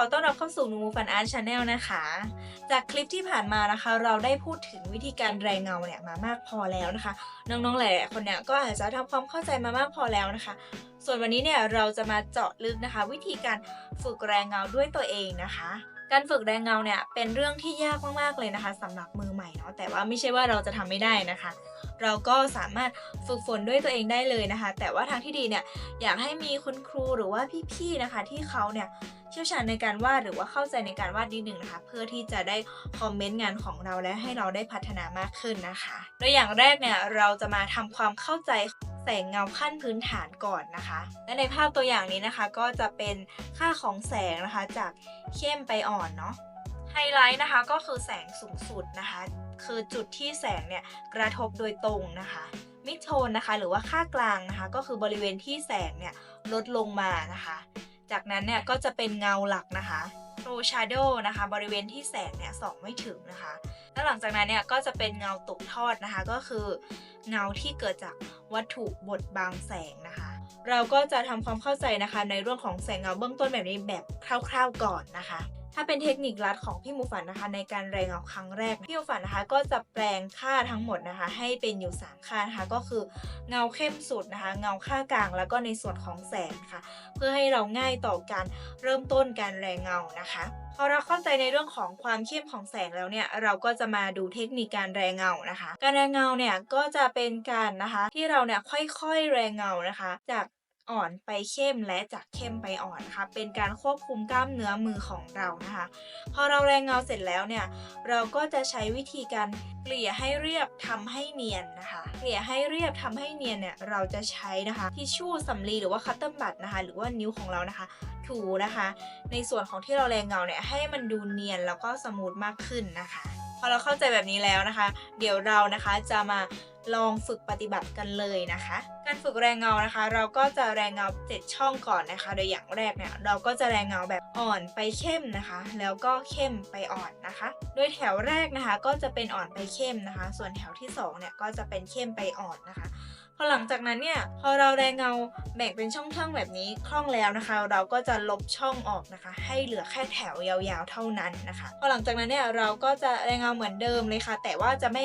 อต้อนรับเข้าสู่นูฟันอาร์ตชาแนลนะคะ จากคลิปที่ผ่านมานะคะ เราได้พูดถึงวิธีการแรงเงาเนี่ยมามากพอแล้วนะคะ น้องๆหลายๆคนเนี่ยก็อาจจะทำความเข้าใจมามากพอแล้วนะคะ ส่วนวันนี้เนี่ยเราจะมาเจาะลึกนะคะ วิธีการฝึกแรงเงาด้วยตัวเองนะคะการฝึกแรงเงาเนี่ยเป็นเรื่องที่ยากมากๆเลยนะคะสำหรับมือใหม่เนาะแต่ว่าไม่ใช่ว่าเราจะทำไม่ได้นะคะ เราก็สามารถฝึกฝนด้วยตัวเองได้เลยนะคะ แต่ว่าทางที่ดีเนี่ยอยากให้มีคุณครูหรือว่าพี่ๆนะคะ ที่เขาเนี่ย เชี่ยวชาญในการวาดหรือว่าเข้าใจในการวาดนิดหนึ่งนะคะ เพื่อที่จะได้คอมเมนต์งานของเราและให้เราได้พัฒนามากขึ้นนะคะ โดยอย่างแรกเนี่ยเราจะมาทำความเข้าใจแสงเงาขั้นพื้นฐานก่อนนะคะ และในภาพตัวอย่างนี้นะคะก็จะเป็นค่าของแสงนะคะจากเข้มไปอ่อนเนาะไฮไลท์นะคะก็คือแสงสูงสุดนะคะ คือจุดที่แสงเนี่ยกระทบโดยตรงนะคะมิดโทนนะคะ หรือว่าค่ากลางนะคะ ก็คือบริเวณที่แสงเนี่ยลดลงมานะคะ จากนั้นเนี่ยก็จะเป็นเงาหลักนะคะ True Shadow นะคะบริเวณที่แสงเนี่ยส่องไม่ถึงนะคะ แล้วหลังจากนั้นเนี่ยก็จะเป็นเงาตกทอดนะคะ ก็คือเงาที่เกิดจากวัตถุบดบังแสงนะคะ เราก็จะทำความเข้าใจนะคะในเรื่องของแสงเงาเบื้องต้นแบบนี้แบบคร่าวๆก่อนนะคะ ถ้าเป็นเทคนิคลัดของพี่มูฝันนะคะ ในการแรงเงาครั้งแรก พี่มูฝันนะคะ ก็จะแปลงค่าทั้งหมดนะคะ ให้เป็นอยู่ 3 ค่านะคะ ก็คือเงาเข้มสุดนะคะ เงาค่ากลาง แล้วก็ในส่วนของแสงค่ะ เพื่อให้เราง่ายต่อการเริ่มต้นการแรงเงานะคะพอเราเข้าใจในเรื่องของความเข้มของแสงแล้วเนี่ยเราก็จะมาดูเทคนิคการแรงเงานะคะ การแรงเงาเนี่ยก็จะเป็นการนะคะที่เราเนี่ยค่อยๆแรงเงานะคะ จาก อ่อนไปเข้มและจากเข้มไปอ่อนนะคะเป็นการควบคุมกล้ามเนื้อมือของเรานะคะ พอเราแรงเงาเสร็จแล้วเนี่ย เราก็จะใช้วิธีการเกลี่ยให้เรียบทำให้เนียนนะคะ เกลี่ยให้เรียบทำให้เนียนเนี่ย เราจะใช้นะคะทิชชู่สำลีหรือว่าคัตเตอร์บัตนะคะ หรือว่านิ้วของเรานะคะ ถูนะคะ ในส่วนของที่เราแรงเงาเนี่ยให้มันดูเนียนแล้วก็สมูทมากขึ้นนะคะ พอเราเข้าใจแบบนี้แล้วนะคะ เดี๋ยวเรานะคะจะมา ลองฝึกปฏิบัติกันเลยนะคะ การฝึกแรงเงานะคะ เราก็จะแรงเงา 7 ช่องก่อนนะคะ โดยอย่างแรกเนี่ยเราก็จะแรงเงาแบบอ่อนไปเข้มนะคะ แล้วก็เข้มไปอ่อนนะคะ โดยแถวแรกนะคะก็จะเป็นอ่อนไปเข้มนะคะ ส่วนแถวที่2เนี่ยก็จะเป็นเข้มไปอ่อนนะคะ อหลังจากนั้นเนี่ยพอเราแรงเงาแบ่งเป็นช่องๆแบบนี้คล่องแล้วนะคะ เราก็จะลบช่องออกนะคะ ให้เหลือแค่แถวยาวๆเท่านั้นนะคะ พอหลังจากนั้นเนี่ยเราก็จะแรงเงาเหมือนเดิมเลยค่ะ แต่ว่าจะไม่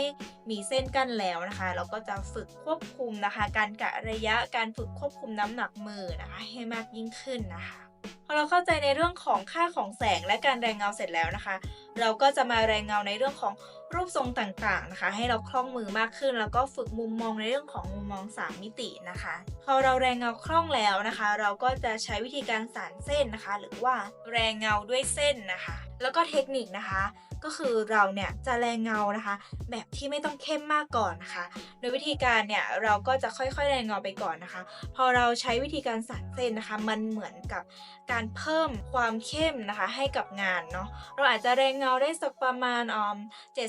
มีเส้นกั้นแล้วนะคะ เราก็จะฝึกควบคุมนะคะ การกะระยะการฝึกควบคุมน้ำหนักมือนะคะ ให้มากยิ่งขึ้นนะคะ พอเราเข้าใจในเรื่องของค่าของแสงและการแรงเงาเสร็จแล้วนะคะ เราก็จะมาแรงเงาในเรื่องของรูปทรงต่างๆนะคะ ให้เราคล่องมือมากขึ้น แล้วก็ฝึกมุมมองในเรื่องของมุมมอง 3 มิตินะคะ พอเราแรงเงาคล่องแล้วนะคะ เราก็จะใช้วิธีการสานเส้นนะคะ หรือว่าแรงเงาด้วยเส้นนะคะ แล้วก็เทคนิคนะคะ ก็คือเราเนี่ยจะแรงเงานะคะ แบบที่ไม่ต้องเข้มมากก่อนนะคะ โดยวิธีการเนี่ยเราก็จะค่อยๆแรงเงาไปก่อนนะคะ พอเราใช้วิธีการสานเส้นนะคะ มันเหมือนกับการเพิ่มความเข้มนะคะให้กับงานเนาะเราอาจจะแรงเงาได้สักประมาณออม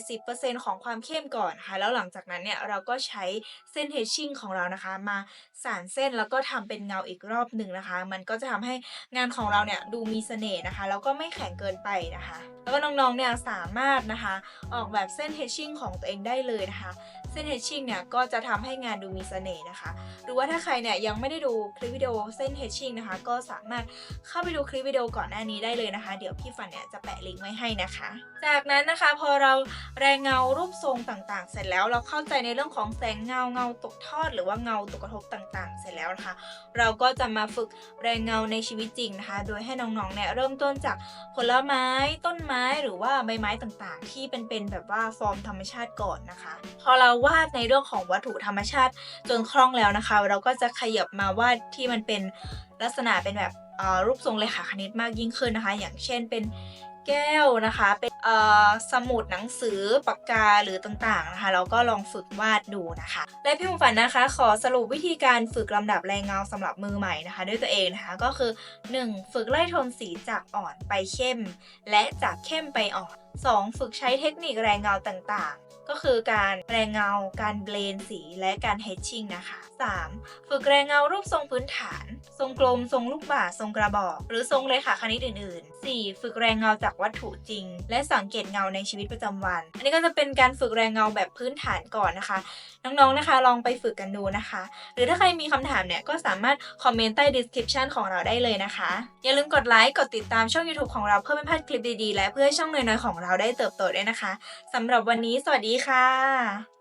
70%ของความเข้มก่อนนะคะแล้วหลังจากนั้นเนี่ยเราก็ใช้เส้นเฮชชิ่งของเรานะคะ มาสานเส้นแล้วก็ทำเป็นเงาอีกรอบหนึ่งนะคะ มันก็จะทำให้งานของเราเนี่ยดูมีเสน่ห์นะคะแล้วก็ไม่แข็งเกินไปนะคะ แล้วก็น้องๆเนี่ยสาามารถนะคะ ออกแบบเส้นเฮชชิ่งของตัวเองได้เลยนะคะ เส้นเฮชชิ่งเนี่ยก็จะทำให้งานดูมีเสน่ห์นะคะ หรือว่าถ้าใครเนี่ยยังไม่ได้ดูคลิปวิดีโอเส้นเฮชชิ่งนะคะ ก็สามารถเข้าไปดูคลิปวิดีโอก่อนหน้านี้ได้เลยนะคะ เดี๋ยวพี่ฝันเนี่ยจะแปะลิงก์ไว้ให้นะคะ จากนั้นนะคะพอเราแรงเงารูปทรงต่างๆ เสร็จแล้วเราเข้าใจในเรื่องของแสงเงาเงาตกทอด หรือว่าเงาตกกระทบต่างๆ เสร็จแล้วนะคะ เราก็จะมาฝึกแรงเงาในชีวิตจริงนะคะ โดยให้น้องๆเนี่ยเริ่มต้นจากผลไม้ต้นไม้หรือว่าใบไม้ต่างๆ ที่เป็นเป็นแบบว่าฟอร์มธรรมชาติก่อนนะคะ พอเราวาดในเรื่องของวัตถุธรรมชาติจนคล่องแล้วนะคะ เราก็จะขยับมาวาดที่มันเป็นลักษณะเป็นแบบรูปทรงเลขาคณิตมากยิ่งขึ้นนะคะ อย่างเช่นเป็นแก้วนะคะเป็น สมุดหนังสือปากกาหรือต่างๆนะคะแล้วก็ลองฝึกวาดดูนะคะ และพี่หมูฝันนะคะ ขอสรุปวิธีการฝึกลำดับแรงเงาสำหรับมือใหม่นะคะ ด้วยตัวเองนะคะก็คือ 1. ฝึกไล่โทนสีจากอ่อนไปเข้ม และจากเข้มไปอ่อน 2. ฝึกใช้เทคนิคแรงเงาต่างๆ ก็คือการแรงเงา การเบลนสี และการเฮดชิ่งนะคะ 3. ฝึกแรงเงารูปทรงพื้นฐาน ทรงกลม ทรงลูกบาศก์ทรงกระบอก หรือทรงเลขาคณิตอื่น ๆ 4. ฝึกแรงเงาจากวัตถุจริง และสังเกตเงาในชีวิตประจำวัน อันนี้ก็จะเป็นการฝึกแรงเงาแบบพื้นฐานก่อนนะคะ น้อง ๆ นะคะ ลองไปฝึกกันดูนะคะ หรือถ้าใครมีคำถามเนี่ยก็สามารถคอมเมนต์ใต้ description ของเราได้เลยนะคะ อย่าลืมกดไลค์ กดติดตามช่อง YouTube ของเราเพื่อไม่พลาดคลิปดี ๆ และเพื่อให้ช่องน้อยๆของเราได้เติบโตด้วยนะคะสำหรับวันนี้สวัสดีค่ะ